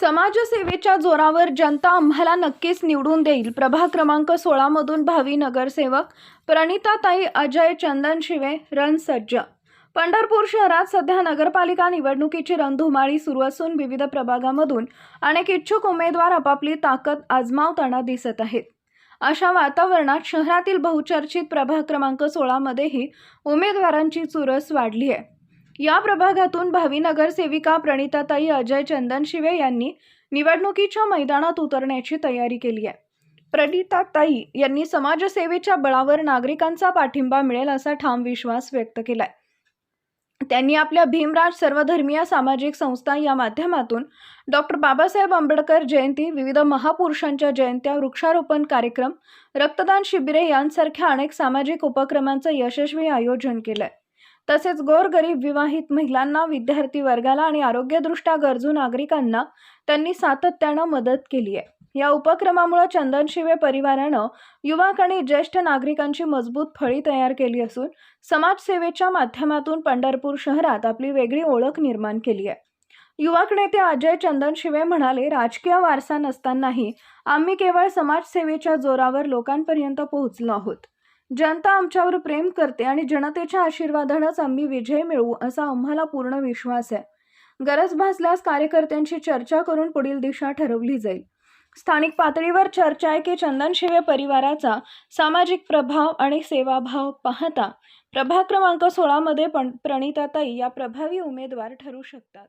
समाजसेवेच्या जोरावर जनता आम्हाला नक्कीच निवडून देईल. प्रभाग क्रमांक सोळामधून भावी नगरसेवक प्रणिताताई अजय चंदन शिवे रणसज्ज पंढरपूर शहरात सध्या नगरपालिका निवडणुकीची रणधुमाळी सुरू असून विविध प्रभागामधून अनेक इच्छुक उमेदवार आपापली ताकद आजमावताना दिसत आहेत. अशा वातावरणात शहरातील बहुचर्चित प्रभाग क्रमांक सोळामध्येही उमेदवारांची चुरस वाढली आहे. या प्रभागातून भावी नगरसेविका प्रणिताताई अजय चंदनशिवे यांनी निवडणुकीच्या मैदानात उतरण्याची तयारी केली आहे. प्रणिताताई यांनी समाजसेवेच्या बळावर नागरिकांचा पाठिंबा मिळेल असा ठाम विश्वास व्यक्त केलाय. त्यांनी आपल्या भीमराज सर्वधर्मीय सामाजिक संस्था या माध्यमातून डॉक्टर बाबासाहेब आंबेडकर जयंती विविध महापुरुषांच्या जयंत्या वृक्षारोपण कार्यक्रम रक्तदान शिबिरे यांसारख्या अनेक सामाजिक उपक्रमांचं यशस्वी आयोजन केलं आहे तसेच गोरगरीब विवाहित महिलांना विद्यार्थी वर्गाला आणि आरोग्यदृष्ट्या गरजू नागरिकांना त्यांनी सातत्यानं मदत केली आहे. या उपक्रमामुळे चंदनशिवे परिवारानं युवक आणि ज्येष्ठ नागरिकांची मजबूत फळी तयार केली असून समाजसेवेच्या माध्यमातून पंढरपूर शहरात आपली वेगळी ओळख निर्माण केली आहे. युवक नेते अजय चंदनशिवे म्हणाले राजकीय वारसा नसतानाही आम्ही केवळ समाजसेवेच्या जोरावर लोकांपर्यंत पोहोचलो आहोत. जनता आमच्यावर प्रेम करते आणि जनतेच्या आशीर्वादानंच आम्ही विजय मिळवू असा आम्हाला पूर्ण विश्वास आहे. गरज भासल्यास कार्यकर्त्यांशी चर्चा करून पुढील दिशा ठरवली जाईल. स्थानिक पातळीवर चर्चा आहे की चंदनशिवे परिवाराचा सामाजिक प्रभाव आणि सेवाभाव पाहता प्रभाग क्रमांक सोळामध्ये पण प्रणिताताई या प्रभावी उमेदवार ठरू शकतात.